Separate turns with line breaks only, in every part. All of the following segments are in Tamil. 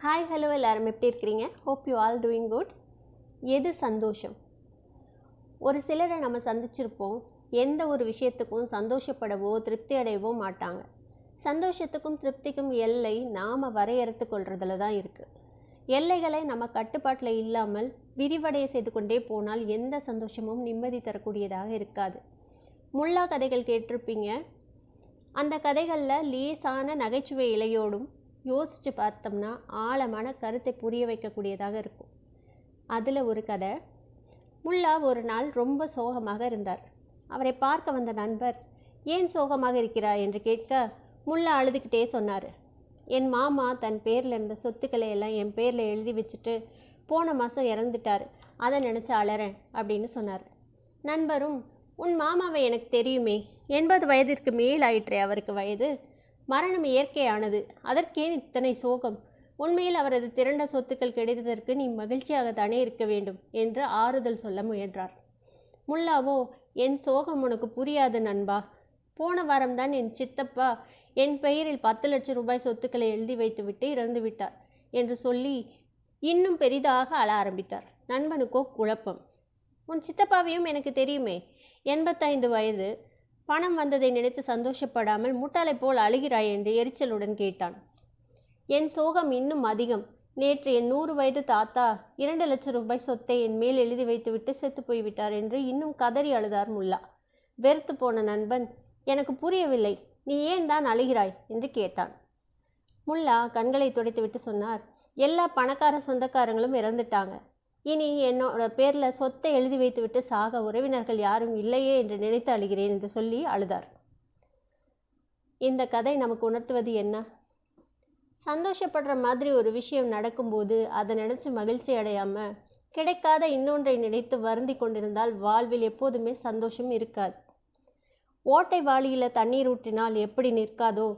ஹாய் ஹலோ எல்லாரும். எப்படி இருக்கிறீங்க? Hope you all doing good எது சந்தோஷம்? ஒரு சிலரை நம்ம சந்திச்சிருப்போம். எந்த ஒரு விஷயத்துக்கும் சந்தோஷப்படவோ திருப்தி அடையவோ மாட்டாங்க. சந்தோஷத்துக்கும் திருப்திக்கும் எல்லை நாம் வரையறுத்து கொள்றதுல தான் இருக்குது எல்லைகளை நம்ம கட்டுப்பாட்டில் இல்லாமல் விரிவடைய செய்து கொண்டே போனால் எந்த சந்தோஷமும் நிம்மதி தரக்கூடியதாக இருக்காது. முல்லா கதைகள் கேட்டிருப்பீங்க. அந்த கதைகளில் லேசான நகைச்சுவை இலையோடும் யோசித்து பார்த்தோம்னா ஆழமான கருத்தை புரிய வைக்கக்கூடியதாக இருக்கும். அதில் ஒரு கதை. முல்லா ஒரு நாள் ரொம்ப சோகமாக இருந்தார். அவரை பார்க்க வந்த நண்பர் ஏன் சோகமாக இருக்கிறார் என்று கேட்க முல்லா அழுதுகிட்டே சொன்னார். என் மாமா தன் பேரில் இருந்த சொத்துக்களை எல்லாம் என் பேரில் எழுதி வச்சுட்டு போன மாதம் இறந்துட்டார். அதை நினச்சி அலறேன் அப்படின்னு சொன்னார். நண்பரும் உன் மாமாவை எனக்கு தெரியுமே. எண்பது வயதிற்கு மேல் ஆயிற்றே அவருக்கு வயது. மரணம் இயற்கையானது. அதற்கேன் இத்தனை சோகம்? உண்மையில் அவரது திரண்ட சொத்துக்கள் கிடைத்ததற்கு நீ மகிழ்ச்சியாகத்தானே இருக்க வேண்டும் என்று ஆறுதல் சொல்ல முயன்றார். முல்லாவோ என் சோகம் உனக்கு புரியாது நண்பா. போன வாரம்தான் என் சித்தப்பா என் பெயரில் பத்து லட்சம் ரூபாய் சொத்துக்களை எழுதி வைத்துவிட்டு இறந்து விட்டார் என்று சொல்லி இன்னும் பெரிதாக அழ ஆரம்பித்தார். நண்பனுக்கோ குழப்பம். உன் சித்தப்பாவையும் எனக்கு தெரியுமே. எண்பத்தைந்து வயது. பணம் வந்ததை நினைத்து சந்தோஷப்படாமல் முட்டாளைப் போல் அழுகிறாய் என்று எரிச்சலுடன் கேட்டான். என் சோகம் இன்னும் அதிகம். நேற்று என் நூறு வயது தாத்தா இரண்டு லட்சம் ரூபாய் சொத்தை என் மேல் எழுதி வைத்துவிட்டு செத்து போய்விட்டார் என்று இன்னும் கதறி அழுதார் முல்லா. வெறுத்து போன நண்பன் எனக்கு புரியவில்லை நீ ஏன் தான் அழுகிறாய்? என்று கேட்டான். முல்லா கண்களை துடைத்துவிட்டு சொன்னார் எல்லா பணக்கார சொந்தக்காரங்களும் இறந்துட்டாங்க. இனி என்னோட பேரில் சொத்தை எழுதி வைத்துவிட்டு சாக உறவினர்கள் யாரும் இல்லையே என்று நினைத்து அழுகிறேன் என்று சொல்லி அழுதார். இந்த கதை நமக்கு உணர்த்துவது என்ன? சந்தோஷப்படுற மாதிரி ஒரு விஷயம் நடக்கும்போது அதை நினச்சி மகிழ்ச்சி அடையாமல் கிடைக்காத இன்னொன்றை நினைத்து வருந்தி கொண்டிருந்தால் வாழ்வில் எப்போதுமே சந்தோஷம் இருக்காது. ஓட்டை வாளியில் தண்ணீர் ஊற்றினால் எப்படி நிற்காதோ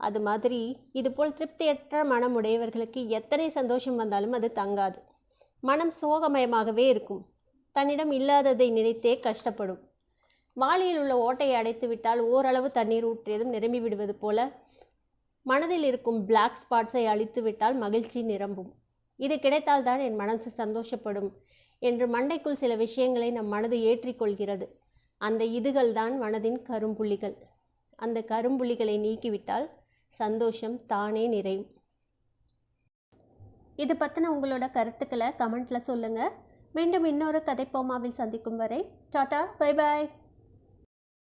அது மாதிரி இதுபோல் திருப்தியற்ற மனமுடையவர்களுக்கு எத்தனை சந்தோஷம் வந்தாலும் அது தங்காது. மனம் சோகமயமாகவே இருக்கும். தன்னிடம் இல்லாததை நினைத்தே கஷ்டப்படும். வாளியில் உள்ள ஓட்டையை அடைத்து விட்டால் ஓரளவு தண்ணீர் ஊற்றியதும் நிரம்பி விடுவது போல மனதில் இருக்கும் பிளாக் ஸ்பாட்ஸை அழித்து விட்டால் மகிழ்ச்சி நிரம்பும். இது கிடைத்தால்தான் என் மனசு சந்தோஷப்படும் என்று மண்டைக்குள் சில விஷயங்களை நம் மனது ஏற்றிக்கொள்கிறது அந்த இதுகள் தான் மனதின் கரும்புள்ளிகள். அந்த கரும்புள்ளிகளை நீக்கிவிட்டால் சந்தோஷம் தானே நிறையும். இது பற்றின உங்களோட கருத்துக்களை கமெண்ட்டில் சொல்லுங்கள் மீண்டும் இன்னொரு கதை போமாவில் சந்திக்கும் வரை டாட்டா பை பாய்